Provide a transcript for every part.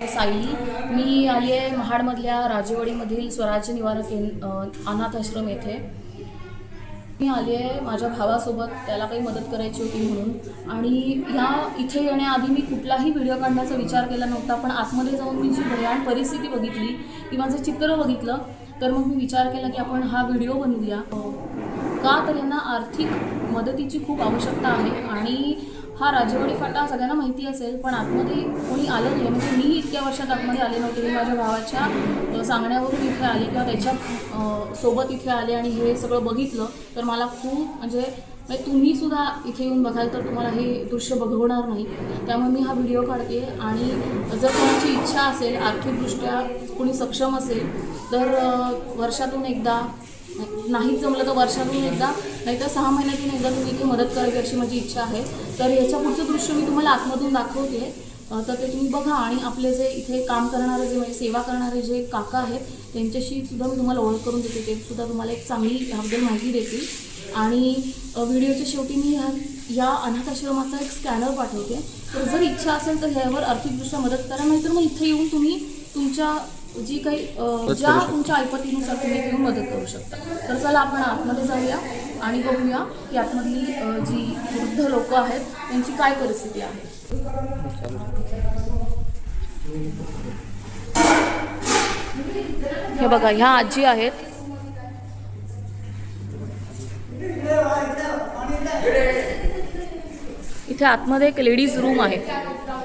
सायली. मी आली आहे महाडमधल्या राजेवाडीमधील स्वराज्य निवारक केंद अनाथाश्रम येथे. मी आली आहे माझ्या भावासोबत त्याला काही मदत करायची होती म्हणून. आणि ह्या इथे येण्याआधी मी कुठलाही व्हिडिओ काढण्याचा विचार केला नव्हता पण आतमध्ये जाऊन मी जी भयान परिस्थिती बघितली की माझं चित्र बघितलं तर मग मी विचार केला की आपण हा व्हिडिओ बनवूया. का तर यांना आर्थिक मदतीची खूप आवश्यकता आहे आणि हा राजेवाडी फाटा सगळ्यांना माहिती असेल पण आतमध्ये कोणी आलं नाही. म्हणजे मी इतक्या वर्षात आतमध्ये आले नव्हते. मी माझ्या भावाच्या सांगण्यावरून इथे आले किंवा त्याच्या सोबत इथे आले आणि हे सगळं बघितलं तर मला खूप म्हणजे म्हणजे तुम्ही सुद्धा इथे येऊन बघाल तर तुम्हाला हे दृश्य बघवणार नाही. त्यामुळे मी हा व्हिडिओ काढते आणि जर कोणाची इच्छा असेल आर्थिकदृष्ट्या कोणी सक्षम असेल तर वर्षातून एकदा नाही जमलं तर वर्षातून एकदा नाही तर सहा महिन्यातून एकदा तुम्ही इथे मदत करावी अशी माझी इच्छा आहे. तर याच्या पुढचं दृश्य मी तुम्हाला आतमधून दाखवते. तर ते तुम्ही बघा आणि आपले जे इथे काम करणारे जे म्हणजे सेवा करणारे जे काका आहेत त्यांच्याशी सुद्धा मी तुम्हाला ओळख करून देते. ते सुद्धा तुम्हाला एक चांगली ह्याबद्दल माहिती देतील. आणि व्हिडिओच्या शेवटी मी ह्या या अनाथ आश्रमाचा एक स्कॅनर पाठवते. तर जर इच्छा असेल तर ह्यावर आर्थिकदृष्ट्या मदत करा नाहीतर मग इथे येऊन तुम्ही तुमच्या जी काही ज्या तुमच्या ऐपतीनुसार तुम्ही येऊन मदत करू शकता. तर चला आपण आतमध्ये जाऊया. आणि बघूया की आतमधली जी वृद्ध लोक आहेत त्यांची काय परिस्थिती आहे. हे बघा ह्या आजी आहेत. इथे आतमध्ये एक लेडीज रूम आहे.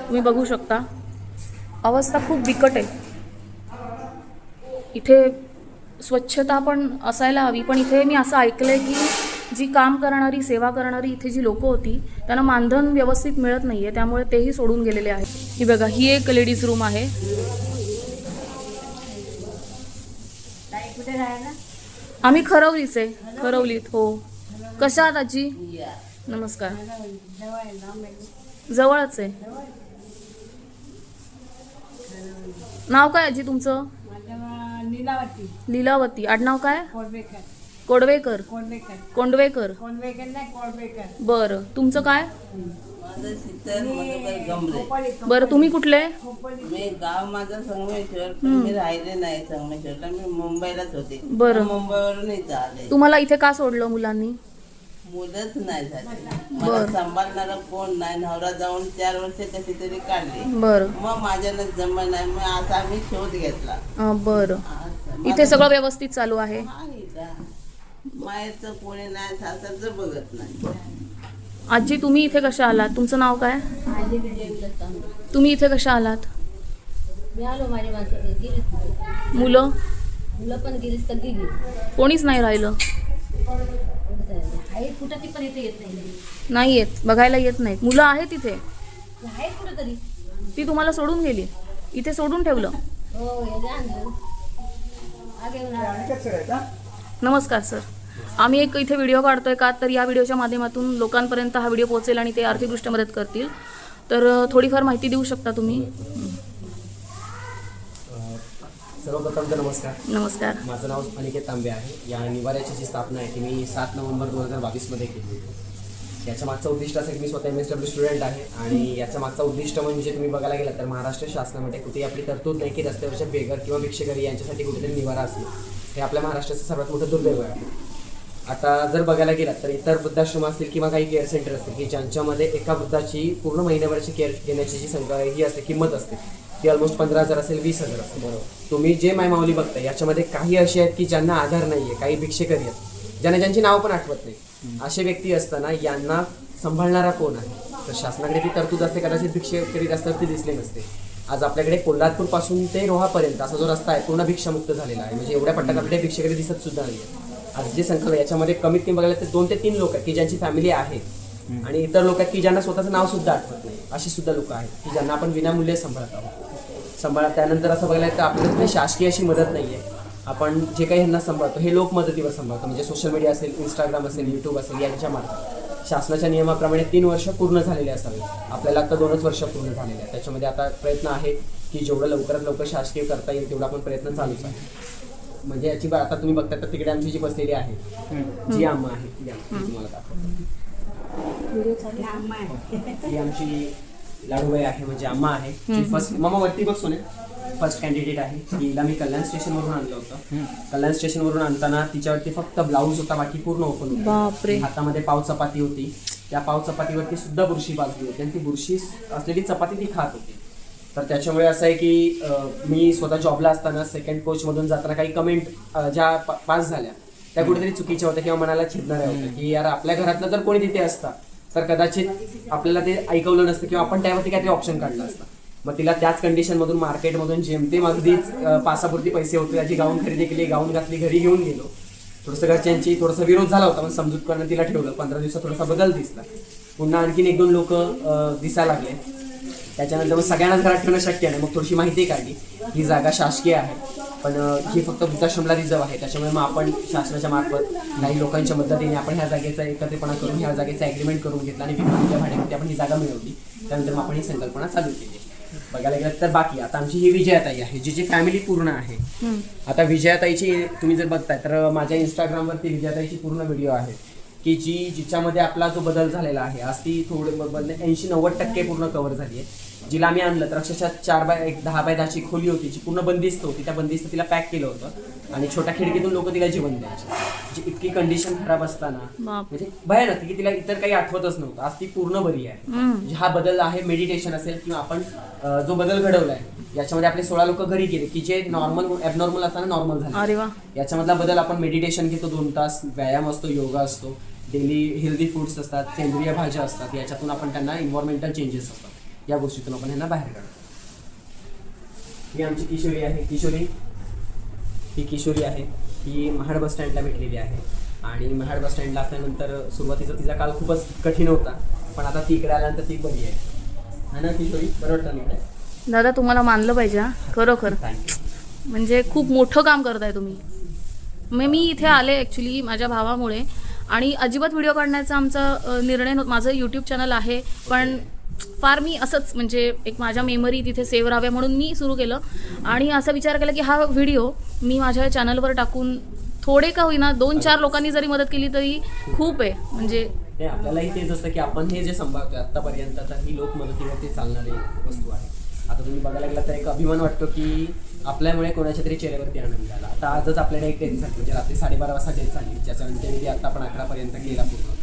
तुम्ही बघू शकता. अवस्था खूप बिकट आहे. इथे स्वच्छता पण असायला हवी. पण इथे मी असं ऐकलंय की जी काम करणारी सेवा करणारी इथे जी लोकं होती त्यांना मानधन व्यवस्थित मिळत नाहीये. त्यामुळे तेही सोडून गेलेले आहेत. ही बघा ही एक लेडीज रूम आहे. आम्ही खरवलीच आहे. खरवलीत हो. कशा आहात आजी? नमस्कार. जवळच आहे. नाव काय आजी तुमचं? लीलावती. लीलावती. आडनाव काय? कोडवेकर. कोंडवेकर. कोळबेकर नाही कोळबेकर बरं. तुमचं काय? माझं मधुकर बरं तुम्ही कुठले? मी गाव माझं संगमेश्वर पण मी राहिले नाही संगमेश्वरला. मी मुंबईलाच होते. बरं. मुंबईवरून इथं आले. तुम्हाला इथे का सोडलं मुलांनी? मुलंच नाही झाली. मला सांभाळणारा कोण नाही. नवरा जाऊन चार वर्ष कशी तरी काढली. बरं. मग माझ्यानं जमलं नाही. मग आता आम्ही शोध घेतला. अं, बरं. इथे सगळं व्यवस्थित चालू आहे? माहेरचं कोणी नाही सासरचं बघत नाही. आजी तुम्ही इथे कशा आलात? तुमचं नाव काय? तुम्ही इथे कशा आलात? मुलं? मुलं पण गेली सगळी गेली. कोणीच नाही राहिलं. आहे कुठं ती पण इथे येत नाही. नाही येत बघायला येत नाहीत. मुलं आहेत इथे आहे कुठं तरी ती तुम्हाला सोडून गेली. इथे सोडून ठेवलं. नमस्कार सर. आम्ही एक इथे व्हिडिओ काढतोय का? तर या व्हिडिओच्या माध्यमातून लोकांपर्यंत हा व्हिडिओ पोहोचेल आणि ते आर्थिकदृष्ट्या मदत करतील. तर थोडीफार माहिती देऊ शकता तुम्ही? सर्वप्रथम तर नमस्कार. नमस्कार. माझं नाव अनिकेत तांबे आहे. या निवाऱ्याची जी स्थापना आहे ती मी सात नोव्हेंबर दोन हजार बावीसमध्ये केली. याच्या मागचं उद्दिष्ट असं की मी स्वतः एम एस डब्ल्यू स्टुडंट आहे आणि याचं मागचं उद्दिष्ट म्हणजे तुम्ही बघायला गेलं तर महाराष्ट्र शासनामध्ये कुठेही आपली तरतूद नाही की रस्त्यावरच्या बेघर किंवा भिक्षेकरी यांच्यासाठी कुठेतरी निवारा असणं. हे आपल्या महाराष्ट्राचं सर्वात मोठं दुर्दैव आहे. आता जर बघायला गेलात तर इतर वृद्धाश्रम असतील किंवा काही केअर सेंटर असतील की ज्यांच्यामध्ये एका वृद्धाची पूर्ण महिन्याभराची केअर घेण्याची जी संख्या ही असते किंमत असते ती ऑलमोस्ट पंधरा हजार असेल वीस हजार असेल. बरोबर. तुम्ही जे मायमावली बघता याच्यामध्ये काही असे आहेत की ज्यांना आधार नाही आहे काही भिक्षेकरी आहेत ज्यांना ज्यांची नावं पण आठवत नाही. असे व्यक्ती असताना यांना सांभाळणारा कोण आहे? तर शासनाकडे ती तरतूद असते कदाचित भिक्षेकरी रस्त्यावर ती दिसले नसते. आज आपल्याकडे कोल्हापूरपासून ते रोहापर्यंत असा जो रस्ता आहे पूर्ण भिक्षामुक्त झालेला आहे. म्हणजे एवढ्या पट्ट्यात आपल्याकडे भिक्षेकरी दिसत सुद्धा नाही आज जे संकल्प याच्यामध्ये कमीत कमी बघायला तर दोन ते तीन लोक आहेत की ज्यांची फॅमिली आहे. आणि इतर लोक आहेत की ज्यांना स्वतःचं नाव सुद्धा आठवत नाही. अशी सुद्धा लोक आहेत की ज्यांना आपण विनामूल्य सांभाळत आहोत. सांभाळा त्यानंतर असं बघायला तर आपल्याला काही शासकीय अशी मदत नाही आहे आपण जे काही ह्यांना सांभाळतो हे लोक मदतीवर सांभाळतो म्हणजे सोशल मीडिया असेल इंस्टाग्राम असेल यूट्यूब असेल यांच्या मार्फत. शासनाच्या नियमाप्रमाणे तीन वर्ष पूर्ण झालेले असावे. आपल्याला आता दोनच वर्ष पूर्ण झालेले आहेत. त्याच्यामध्ये आता प्रयत्न आहे की जेवढं लवकरात लवकर शासकीय करता येईल तेवढा आपण प्रयत्न चालूच आहे. म्हणजे याची आता तुम्ही बघता तर तिकडे आमची जी बसलेली आहे जी आम्हा आहे ती आम्ही तुम्हाला दाखवतो. ही आमची लाडूबाई आहे म्हणजे अम्मा आहे जी फर्स्ट मामा वरती बघ सोने. फर्स्ट कॅन्डिडेट आहे. तिला मी कल्याण स्टेशनवरून आणलं होतं. कल्याण स्टेशनवरून आणताना तिच्यावरती फक्त ब्लाऊज होता बाकी पूर्ण ओपन बापरे. हातामध्ये पाव चपाती होती. त्या पाव चपातीवरती सुद्धा बुरशी पाजली होती. आणि ती बुरशी असलेली चपाती ती खात होती. तर त्याच्यामुळे असं आहे की मी स्वतः जॉबला असताना सेकंड कोचमधून जाताना काही कमेंट ज्या पास झाल्या त्या कुठेतरी चुकीच्या होत्या किंवा मनाला छिदणाऱ्या होत्या की यार आपल्या घरातलं जर कोणी तिथे असता तर कदाचित आपल्याला ते ऐकवलं नसतं किंवा आपण त्यावरती काहीतरी ऑप्शन काढलं असतं. मग तिला त्याच कंडिशनमधून मार्केटमधून जेमतेम अगदीच पासापुरती पैसे होते. त्याची गाऊन खरेदी केली गाऊन घातली घरी घेऊन गेलो. थोडंसं घरच्यांची थोडासा विरोध झाला होता पण समजूत करणं तिला ठेवलं. पंधरा दिवसात थोडासा बदल दिसला. पुन्हा आणखीन एक दोन लोक दिसायला लागले. त्याच्यानंतर मग सगळ्यांनाच घरात ठेवणं शक्य नाही. मग थोडीशी माहिती काढली. ही जागा शासकीय आहे. पण ही फक्त वृद्धाश्रमला रिझर्व आहे त्याच्यामुळे मग आपण शासनाच्या मार्फत काही लोकांच्या मदतीने आपण ह्या जागेचा एकत्रितपणा करून ह्या जागेचा ॲग्रीमेंट करून घेतला आणि विनामूल्य भाड्यामध्ये आपण ही जागा मिळवली. त्यानंतर मग आपण ही संकल्पना चालू केली. बघायला गेलं तर बाकी आता आमची ही विजयाताई आहे जिची फॅमिली पूर्ण आहे. आता विजयाताईची तुम्ही जर बघताय तर माझ्या इंस्टाग्रामवरती विजयाताईची पूर्ण व्हिडिओ आहे की जी जिच्यामध्ये आपला जो बदल झालेला आहे आज ती थोडे ऐंशी नव्वद टक्के पूर्ण कव्हर झाली आहे. जिला आम्ही आणलं तर अक्षरशः चार बाय एक दहा बाय दहाची खोली होती जी पूर्ण बंदिस्त होती. त्या बंदिस्त तिला पॅक केलं होतं. आणि छोट्या खिडकीतून लोक तिला जेवण द्यायचे. जी इतकी कंडिशन खराब असताना. म्हणजे भयानक की तिला इतर काही आठवतच नव्हतं. आज ती पूर्ण बरी आहे. म्हणजे हा बदल आहे मेडिटेशन असेल किंवा आपण जो बदल घडवलाय याच्यामध्ये आपले सोळा लोक घरी गेले की जे नॉर्मल ॲबनॉर्मल असताना नॉर्मल झाले. याच्यामधला बदल आपण मेडिटेशन घेतो दोन तास व्यायाम असतो योगा असतो डेली हेल्दी फूड्स असतात सेंद्रिय भाज्या असतात याच्यातून आपण त्यांना इन्व्हायरमेंटल चेंजेस असतात. या गोष्टीतून आपण यांना बाहेर काढतो ही आमची किशोरी आहे. किशोरी ही किशोरी आहे. ही महाड बस स्टँडला भेटलेली आहे. आणि महाड बस स्टँडला असल्यानंतर सुरुवातीचा तिचा काळ खूपच कठीण होता. पण आता ती इकडे आल्यानंतर ती बरी आहे. है ना किशोरी? बरं वाटतं इकडे? दादा तुम्हाला मानलं पाहिजे हा. खरोखर. म्हणजे खूप मोठं काम करताय तुम्ही. मग मी इथे आले ॲक्च्युली माझ्या भावामुळे. आणि अजिबात व्हिडिओ काढण्याचा आमचा निर्णय माझं यूट्यूब चॅनल आहे. पण फार मी असंच म्हणजे एक माझ्या मेमरी तिथे सेव्ह राहाव्या म्हणून मी सुरू केलं. आणि असा विचार केला की हा व्हिडिओ मी माझ्या चॅनलवर टाकून थोडे का होईना दोन चार लोकांनी जरी मदत केली तरी खूप आहे. म्हणजे आपल्यालाही तेच असतं की आपण हे जे संभाळतो आतापर्यंत आता ही लोक मदतीवरती चालणारी वस्तू आहे. आता तुम्ही बघायला गेला तर एक अभिमान वाटतो की आपल्यामुळे कोणाच्या तरी चेहऱ्यावरती आनंद झाला आता आजच आपल्याला एक डेथ झाली म्हणजे रात्री साडेबारा वाजता डेथ झाली ज्याच्यानंतर ती आता आपण अकरापर्यंत गेला पूर्ण.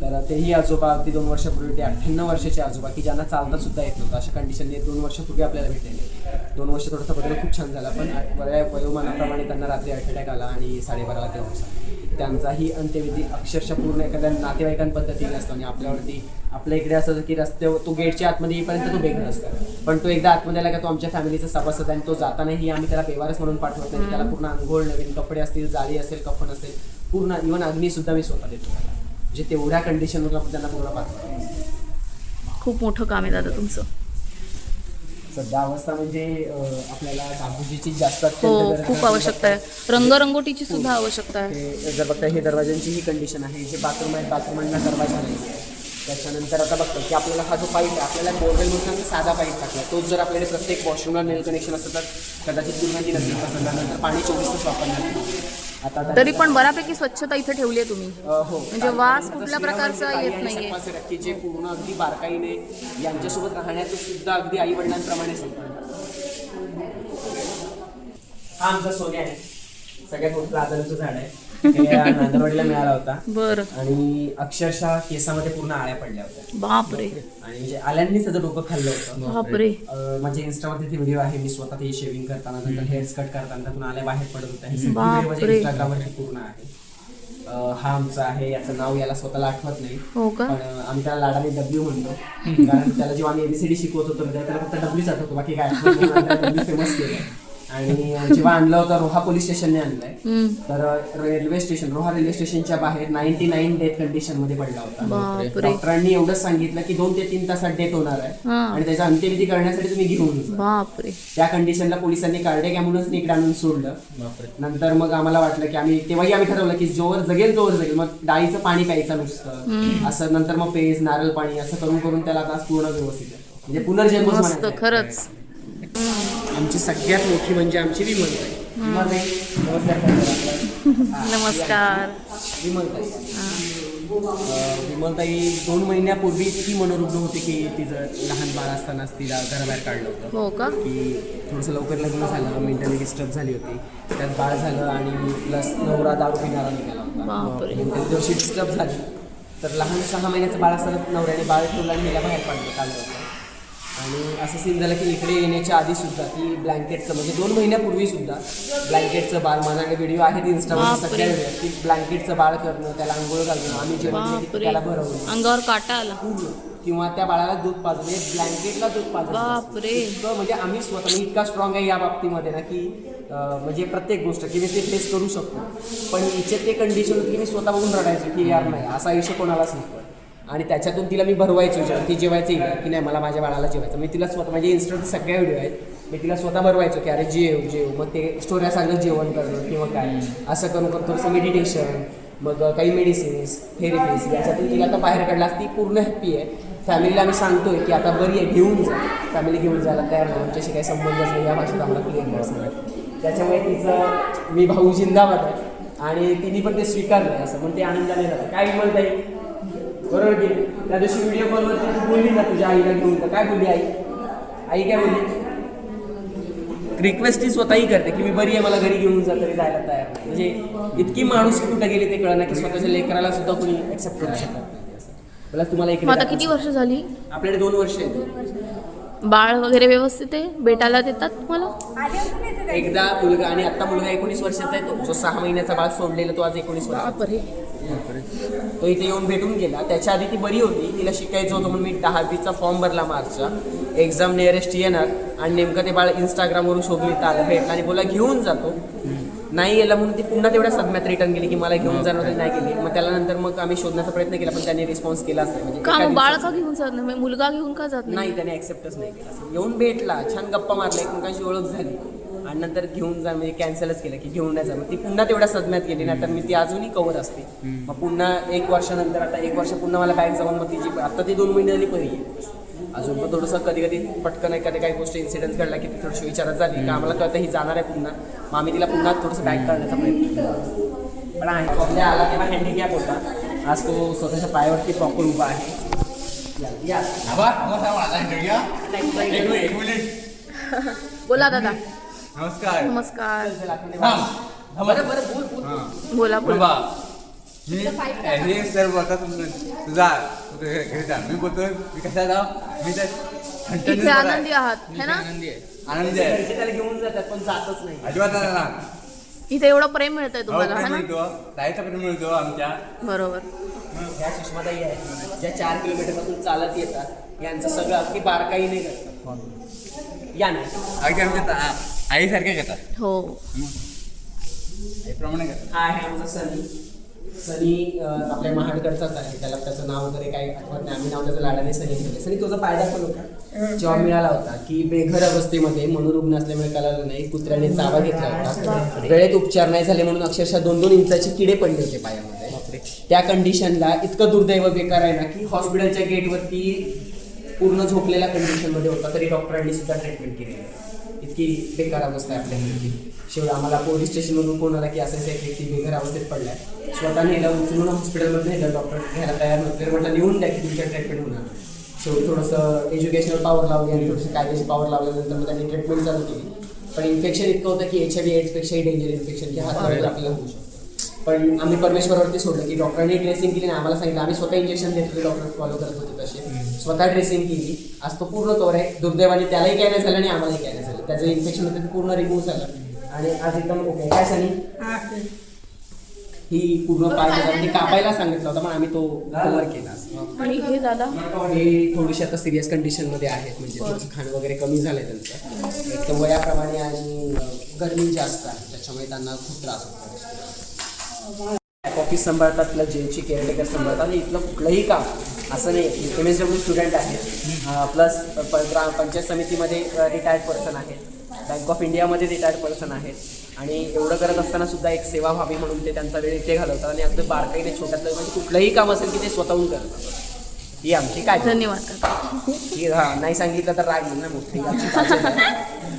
तर तेही आजोबा अगदी दोन वर्षापूर्वी ते अठ्ठ्याण्णव वर्षाचे आजोबा की ज्यांना चालता सुद्धा येत नव्हतं. अशा कंडिशनने दोन वर्षापूर्वी आपल्याला भेटलेले. दोन वर्ष थोडासा बदल खूप छान झाला पण वयोमानाप्रमाणे त्यांना रात्री अटॅक आला आणि साडेबाराला ते होता त्यांचाही अंत्यविधी अक्षरशः पूर्ण एखाद्या नातेवाईकां पद्धतीने असतो आणि आपल्यावरती आपल्या इकडे असं की रस्त्यावर तो गेटच्या आतमध्ये येईपर्यंत तो बेघर असतो. पण तो एकदा आतमध्ये आला का तो आमच्या फॅमिलीचा सभासद आणि तो जातानाही आम्ही त्याला बेवारस म्हणून पाठवत नाही. त्याला पूर्ण आंघोळ नवीन कपडे असतील जाळी असेल कफन असेल पूर्ण इव्हन अग्नीसुद्धा मी स्वतः देतो. म्हणजे तेवढ्या कंडिशनवर आपण त्यांना पूर्ण पाठवतो खूप मोठं काम आहे दादा तुमचं. सध्या अवस्था म्हणजे आपल्याला डागडुजीची जास्त हो खूप आहे. आवश्यकता आहे. रंगरंगोटीची सुद्धा आवश्यकता आहे. जर बघता हे दरवाजांची ही कंडिशन आहे. जे बाथरूम आहेत बाथरूमांना दरवाजा नाही. त्याच्यानंतर आता बघतो की आपल्याला हा जो पाईप आहे आपल्याला बोरवेल म्हणून साधा पाईप टाकला. तोच जर आपल्याकडे प्रत्येक वॉशरूमला नेल कनेक्शन असतं तर कदाचित दुर्गंधी नसेल पसरल्यानंतर पाणी चोवीस तास येईल. आता तरी पण बऱ्यापैकी स्वच्छता इथे ठेवली आहे तुम्ही. हो. म्हणजे वास कुठल्या प्रकारचा येत नाहीये. जे पूर्ण अगदी बारकाईने यांच्यासोबत राहण्याचं सुद्धा अगदी आई वडिलांप्रमाणे हा आमचा सोन्या आहे. सगळ्यात मोठं आजाराचं झाड आहे. नांदरवाडीला मिळाला होता. बरं. आणि अक्षरशः केसामध्ये पूर्ण आळ्या पडल्या होत्या. बापरे. आणि म्हणजे आल्यांनी त्याचं डोकं खाल्लं होतं. बापरे. अं, माझ्या इंस्टावरती ती व्हिडिओ आहे. मी स्वतः ते शेविंग करताना नंतर हेअर्स कट करताना त्यातून आल्या बाहेर पडत होत्या. ही सगळी इंस्टाग्रामवरती पूर्ण आहे. अं, हा आमचा आहे. याचं नाव याला स्वतःला आठवत नाही. हो का? पण अं, आम्ही त्याला लाडाने डब्ल्यू म्हणतो. कारण त्याला जेव्हा आम्ही एबीसीडी शिकवत होतो तेव्हा त्याला फक्त डब्ल्यूच आठवतो. बाकी काय डब्ल्यू फेमस केलं आणि जेव्हा आणलं होतं रोहा पोलीस स्टेशनने आणलंय. तर रेल्वे स्टेशन रोहा रेल्वे स्टेशनच्या बाहेर नाईन्टी नाईन डेथ कंडिशनमध्ये पडला होता. बापरे. डॉक्टरांनी एवढंच सांगितलं की दोन ते तीन तासात डेथ होणार आहे. हा. आणि त्याचा अंत्यविधी करण्यासाठी तुम्ही घेऊन त्या कंडिशनला पोलिसांनी कार्डियक ॲम्ब्युलन्स इकडे आणून सोडलं. नंतर मग आम्हाला वाटलं की आम्ही तेव्हाही आम्ही ठरवलं की जोवर जगेल तोवर जगेल. मग डाळीचं पाणी प्यायचं नुसतं. असं नंतर मग पेज नारळ पाणी असं करून करून त्याला आता पूर्ण व्यवस्थित. म्हणजे पुनर्जन्म मस्त खरंच. आमची सगळ्यात मोठी म्हणजे आमची विमलताई नमस्कार करा. नमस्कार. विमलताई विमलताई दोन महिन्यापूर्वी इतकी मनोरुग्ण होती की तिचं लहान बाळ असतानाच तिला घराबाहेर काढलं होतं. हो का? की थोडंसं लवकर लग्न झालं मेंटली डिस्टर्ब झाली होती. त्यात बाळ झालं आणि प्लस नवरा दारू पिणारा निघाला बापरे. होता मेंटली डिस्टर्ब झाली. तर लहान सहा महिन्याचं बाळ असताना नवऱ्याने बाळ ठेवलं आणि हिला बाहेर काढलं काढलं होतं. आणि असं सीन झालं की इकडे येण्याच्या आधीसुद्धा ती ब्लँकेटचं म्हणजे दोन महिन्यापूर्वीसुद्धा ब्लँकेटचं बाळ माझ्याकडे व्हिडिओ आहेत इंस्टावर. सगळ्या की ब्लँकेटचं बाळ करणं त्याला आंघोळ घालणं आम्ही जेवण त्याला भरवणं. अंगावर काटा आला. पूर्ण. किंवा त्या बाळाला दूध म्हणजे ब्लँकेटला दूध. इतकं म्हणजे आम्ही स्वतः मी इतका स्ट्रॉंग आहे या बाबतीमध्ये ना की म्हणजे प्रत्येक गोष्ट की मी ते फेस करू शकतो. पण हिचे ते कंडिशन होती की मी स्वतः बघून रडायचो की यार नाही असा आयुष्य कोणालाच नको आणि त्याच्यातून तिला मी भरवायचो जेव्हा ती जेवायचं. की नाही मला माझ्या बाळाला जेवायचं. मी तिला स्वतः माझे इन्स्टंट सगळ्या व्हिडिओ आहेत. मी तिला स्वतः भरवायचो की अरे जेव जेव. मग ते स्टोऱ्या सांगत जेवण करणं किंवा काय. असं करून करून थोडंसं मेडिटेशन मग काही मेडिसिन्स थेरपीज याच्यातून तिला आता बाहेर काढला. ती पूर्ण हॅप्पी आहे. फॅमिलीला आम्ही सांगतोय की आता बरी आहे घेऊन जा. फॅमिली घेऊन जायला तयार नाही. आमच्याशी काही संबंधच नाही. या भाषेत आम्हाला क्लिअर असं. त्याच्यामुळे तिचं मी भाऊ जिंदाबाद आहे. आणि तिने पण ते स्वीकारलं असं. पण ते आनंदाने जातं काय म्हणता येईल बरोबर की? त्या दिवशी व्हिडिओ कॉलवरती तू बोलली ना तुझ्या आईला घेऊन काय बोलली आई? आई काय बोलली? रिक्वेस्ट ही स्वतःही करते की मी बरी आहे मला घरी घेऊन जा तरी जायला तयार नाही. म्हणजे इतकी माणूस कुठं गेली ते कळणार की स्वतःच्या लेकराला सुद्धा कोणी ऍक्सेप्ट करू शकत नाही. मला तुम्हाला एक आता किती वर्ष झाली? आपल्याकडे दोन वर्ष आहेत. बाळ वगैरे व्यवस्थित आहे? भेटायला देतात तुम्हाला? एकदा मुलगा आणि आता मुलगा एकोणीस वर्षाचा आहे तो. जो सहा महिन्याचा बाळ सोडलेला तो आज एकोणीस वर्ष तो इथे येऊन भेटून गेला. त्याच्या आधी ती बरी होती. तिला शिकायचं होतं म्हणून मी दहावीचा फॉर्म भरला मार्चचा एक्झाम नियरेस्ट येणार. आणि नेमकं ते बाळ इंस्टाग्रामवरून शोधली आलं भेटला. आणि बोला घेऊन जातो. नाही गेला म्हणून ती पुन्हा तेवढ्या सदम्यात रिटर्न गेली की मला घेऊन जाणार नाही गेली. मग त्याला नंतर मग आम्ही शोधण्याचा प्रयत्न केला पण त्याने रिस्पॉन्स केलाच नाही म्हणजे का एका मग बाळ दिवसात- का घेऊन जात नाही? म्हणजे मुलगा घेऊन का जात नाही नाही? त्याने ऍक्सेप्टच नाही केला. येऊन भेटला. छान गप्पा मारल्या. एकमेकांशी ओळख झाली. आणि नंतर घेऊन जा म्हणजे कॅन्सलच केलं की घेऊन नाही जा. मग ती पुन्हा तेवढ्या सदम्यात गेली नाही तर मी ती अजूनही कवर असते. मग पुन्हा एक वर्षानंतर आता एक वर्ष पुन्हा मला बॅग जाऊन मग तिची आता ती दोन महिने झाली परी आहे अजून पण थोडंसं कधी कधी पटकन एखादी काही गोष्ट इन्सिडेंट घडला की ती थोडीशी विचारात झाली की आम्हाला कळतं ही जाणार आहे पुन्हा. मग आम्ही तिला पुन्हा थोडंसं बॅग करण्याचा प्रयत्न केला. पण आहे आपल्या आला तेव्हा हँडिकॅप होता आज तो स्वतःच्या पायावरती प्रॉपर उभा आहे. बोला दादा. नमस्कार. नमस्कार. बरं बरं बोल बोल. हां. बोला बोल. बोला बा मी हे सर बोलतात तुझा तू घरी जा मी बोलतो मी कशा जाऊ? मी तर इथे आहे. आनंदी आहात है ना? आनंदी आहे. आनंदी आहे. घरचे त्याला घेऊन जातात पण जातच नाही. अजिबात नाही. ना इथे एवढं प्रेम मिळतंय हो, तुम्हाला है प्रेम ना? मिळतो. जायचा प्रेम मिळतो आमच्या. बरोबर. ह्या सुषमाताई आहेत. ज्या चार किलोमीटरपासून चालत येतात यांचं सगळं अगदी बारकाईने करतात. या ना. अगदी आमच्या ता- आईसारखे घेतात. हो. आईप्रमाणे घेतात. हा आहे आमचा सनी. सनी आपल्या महाडकडचाच आहे. त्याला त्याचं नाव वगैरे काही आठवत नाही. आम्ही नाव त्याचं लाडाने सनी ठेवलं सनी तुझा फायदा पण होता. जॉब मिळाला होता की बेघर अवस्थेमध्ये मनोरुग्ण असल्यामुळे कळालं नाही कुत्र्याने चावा घेतला होता. वेळेत उपचार नाही झाले म्हणून अक्षरशः दोन दोन इंचाचे किडे पडले होते पायामध्ये. त्या कंडिशनला इतकं दुर्दैव बेकार आहे ना की हॉस्पिटलच्या गेटवरती पूर्ण झोपलेल्या कंडिशनमध्ये होता तरी डॉक्टरांनी सुद्धा ट्रीटमेंट केली इतकी बेकार अवस्था आहे आपल्या मुलीची. शेवटी आम्हाला पोलीस स्टेशनमधून फोन आला की असं एक व्यक्ती बेघर अवस्थेत पडलाय. स्वतः नेलं उचलून हॉस्पिटलमध्ये नेलं डॉक्टर घ्यायला तयार नव्हते. म्हटलं लिहून द्या की तुमच्या ट्रीटमेंट होणार शेवटी थोडंसं एज्युकेशनल पॉवर लावली आणि थोडीशी कायदेशीर पॉवर लावल्यानंतर मग त्यांनी ट्रीटमेंट चालू केली. पण इन्फेक्शन इतकं होतं की एच आय व्ही एड्सपेक्षाही डेंजर इन्फेक्शन की हात आपल्याला होऊ शकतं. पण आम्ही परमेश्वरावरती सोडलं की डॉक्टरांनी ड्रेसिंग केली नाही आम्हाला सांगितलं. आम्ही स्वतः इंजेक्शन देत होते डॉक्टर फॉलो करत होते तसे. स्वतः ड्रेसिंग केली. आज तो पूर्ण कवर आहे. दुर्दैवाने त्यालाही काय नाही झालं आणि आम्हालाही काय नाही झालं. त्याचं इन्फेक्शन होतं ते पूर्ण रिमूव्ह झालं. आणि आज एकदम ओके काय सांगितलं हा. ही पूर्ण पाय त्यांनी कापायला सांगितलं होतं पण आम्ही तो कव्हर केला. आणि हे दादा हे थोडीशी आता सिरियस कंडिशनमध्ये आहेत. म्हणजे थोडंसं खाणं वगैरे कमी झालंय त्यांचं. एक तर वयाप्रमाणे आणि गरमी जास्त आहे. त्याच्यामुळे त्यांना खूप त्रास होतो. ऑफिस सांभाळतात तिला जेलची केअरटेकर सांभाळतात. आणि इथलं कुठलंही काम असं नाही. एम एस डब्ल्यू स्टुडंट आहे. प्लस ग्राम पंचायत समितीमध्ये रिटायर्ड पर्सन आहेत बँक ऑफ इंडियामध्ये रिटायर्ड पर्सन आहेत आणि एवढं करत असताना सुद्धा एक सेवा व्हावी म्हणून ते त्यांचा वेळ इथे घालवतात. आणि अगदी बारकाईने छोट्यातलं म्हणजे कुठलंही काम असेल की ते स्वतःहून करतात. ही आमची काय? धन्यवाद ही हा नाही सांगितलं तर राग येईल ना मोठी आमची काळजी आहे.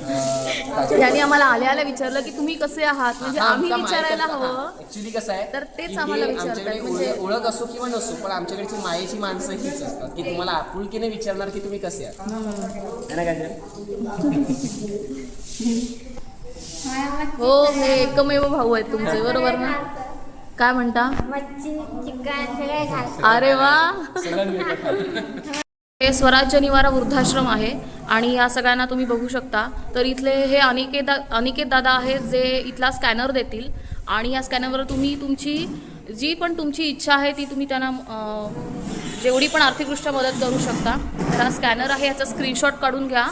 अं, ताज्या यांनी आम्हाला आल्या आल्या विचारलं की तुम्ही कसे आहात? म्हणजे आम्ही विचारायला हवं. ऍक्च्युली कसं आहे तर तेच की आम्हाला हे विचारतात. आमच्याकडे म्हणजे- ओळख- ओळख असो किंवा नसो पण आमच्याकडची मायेची माणसं हीच असतात की तुम्हाला आपुलकीने विचारणार की तुम्ही कसे आहात. है ना हो हे एकमेव भाऊ आहेत तुमचे बरोबर ना? काय म्हणता? मच्छी चिकन सगळे खातो अरे वा. हे स्वराज्य निवारा वृद्धाश्रम आहे आणि या सगळ्यांना तुम्ही बघू शकता. तर इथले हे अनिकेत दा अनिकेत दादा आहेत जे इथला स्कॅनर देतील. आणि या स्कॅनरवर तुम्ही तुमची जी पण तुमची इच्छा आहे ती तुम्ही त्यांना जेवढी पण आर्थिकदृष्ट्या मदत करू शकता. तर हा स्कॅनर आहे याचा स्क्रीनशॉट काढून घ्या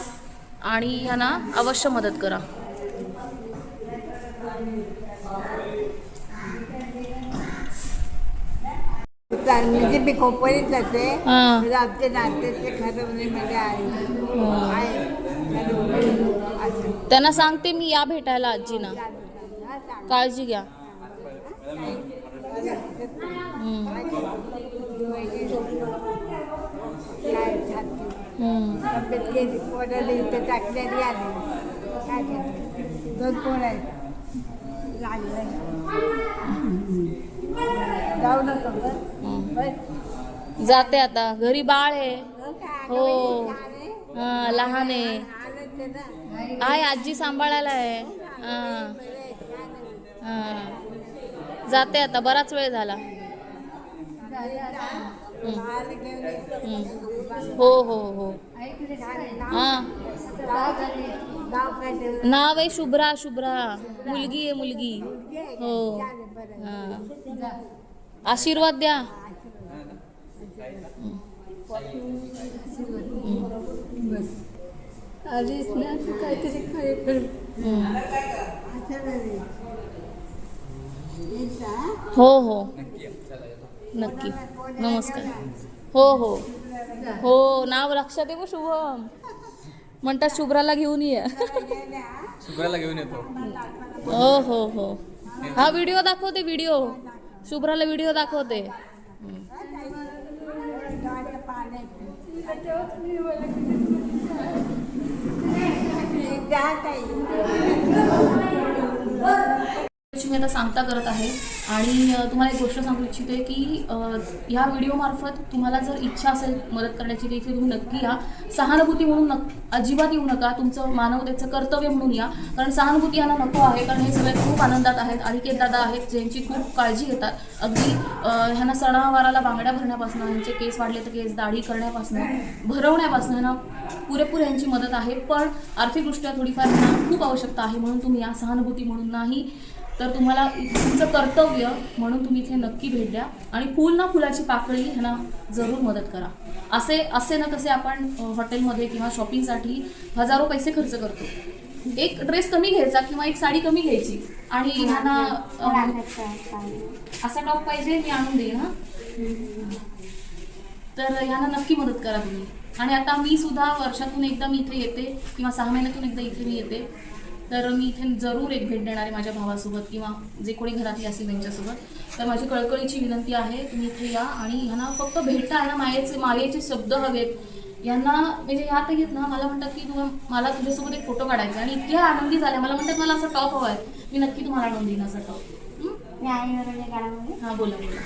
आणि ह्यांना अवश्य मदत करा. म्हणजे मी खोपोलीत जाते हाँ. तर आमचे नात्याचे खरं म्हणजे म्हणजे आहे आहे. असं. त्यांना सांगते मी या भेटायला आजीना हा, सांग. काळजी घ्या हम्म, काय छाती. हम्म. तब्येत गेली पोराला इथं टाकल्याने आले काय करते दोन पोर आहेत लागलं जाऊ नका बरं. बरं. जाते आता. घरी बाळ आहे. हो? हो? हा लहान आहे. आहे आजी सांभाळायला आहे. हा हा. जाते आता. बराच वेळ झाला. हो हो हो. हा. नाव? आहे शुभ्रा शुभ्रा. मुलगी आहे मुलगी. हो. हा. आशीर्वाद द्या. ना तू काहीतरी काय कर. हो हो. नक्की. नमस्कार. हो हो. हो नाव लक्षात व शुभम. म्हणतात शुभ्राला घेऊन ये. शुभ्राला घेऊन येतो. हो हो हो. हा व्हिडिओ दाखवते व्हिडिओ शुभ्राला व्हिडिओ दाखवते. जा मी आता सांगता करत आहे. आणि तुम्हाला एक गोष्ट सांगू इच्छिते की ह्या व्हिडिओमार्फत तुम्हाला जर इच्छा असेल मदत करण्याची देखील तुम्ही नक्की या. सहानुभूती म्हणून नक अजिबात येऊ नका. तुमचं मानवतेचं कर्तव्य म्हणून या. कारण सहानुभूती यांना नको आहे. कारण हे सगळे खूप आनंदात आहेत. अनिकेत दादा आहेत ज्यांची खूप काळजी घेतात. अगदी ह्यांना सणावाराला बांगड्या भरण्यापासून ह्यांचे केस वाढले तर केस दाढी करण्यापासून भरवण्यापासून ह्यांना पुरेपूर यांची मदत आहे. पण आर्थिकदृष्ट्या थोडीफार ह्यांना खूप आवश्यकता आहे. म्हणून तुम्ही या सहानुभूती म्हणून नाही. तर तुम्हाला तुमचं कर्तव्य म्हणून तुम्ही इथे नक्की भेट द्या. आणि फुल ना फुलाची पाकळी ह्यांना जरूर मदत करा. असे असे ना कसे आपण हॉटेलमध्ये किंवा शॉपिंगसाठी हजारो पैसे खर्च करतो. एक ड्रेस कमी घ्यायचा किंवा एक साडी कमी घ्यायची. आणि ह्यांना असा टॉप पाहिजे मी आणून देईन हा. तर ह्यांना नक्की मदत करा तुम्ही. आणि आता मी सुद्धा वर्षातून एकदा मी इथे येते किंवा सहा महिन्यातून एकदा इथे मी येते. तर मी इथे जरूर एक भेट देणार आहे माझ्या भावासोबत किंवा जे कोणी घरातली असेल त्यांच्यासोबत. तर माझी कळकळीची विनंती आहे तुम्ही इथे या आणि ह्यांना फक्त भेटा ह्यांना मायेचे मायेचे शब्द हवेत. यांना म्हणजे ह्या तर येत ना मला म्हणतात की तुम्ही मला तुझ्यासोबत एक फोटो काढायचा आणि इतक्या आनंदी झाल्या. मला म्हणतात मला असं टॉप हवा आहे मी नक्की तुम्हाला आणून देईन असा टॉप. हां? बोला बोला.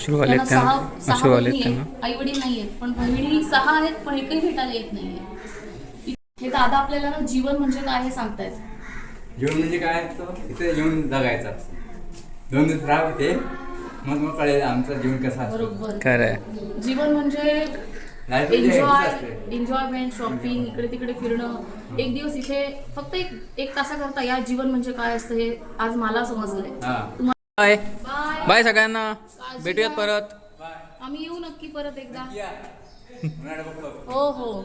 अश्रू त्यांना सहा सहा अश्रू आले बहिणी आहेत. आई वडील नाही आहेत पण बहिणी सहा आहेत पण एकही भेटायला येत नाहीये हे दादा आपल्याला ना जीवन म्हणजे काय हे सांगतायत? जीवन म्हणजे काय असतो? इथे येऊन जगायचा दोन दिवस राहा इथे. मग मग कळेल आमचं जीवन कसं असतं. बरोबर. जीवन म्हणजे म्हणजे हेच एन्जॉय असते. एन्जॉयमेंट शॉपिंग इकडे तिकडे फिरणं. एक दिवस इथे फक्त एक एक तासाकरता या जीवन म्हणजे काय असतं हे आज मला समजलंय. हा. बाय बाय बाय सगळ्यांना. काळजी भेटूयात घ्या. परत. आम्ही येऊ नक्की परत एकदा. हो हो.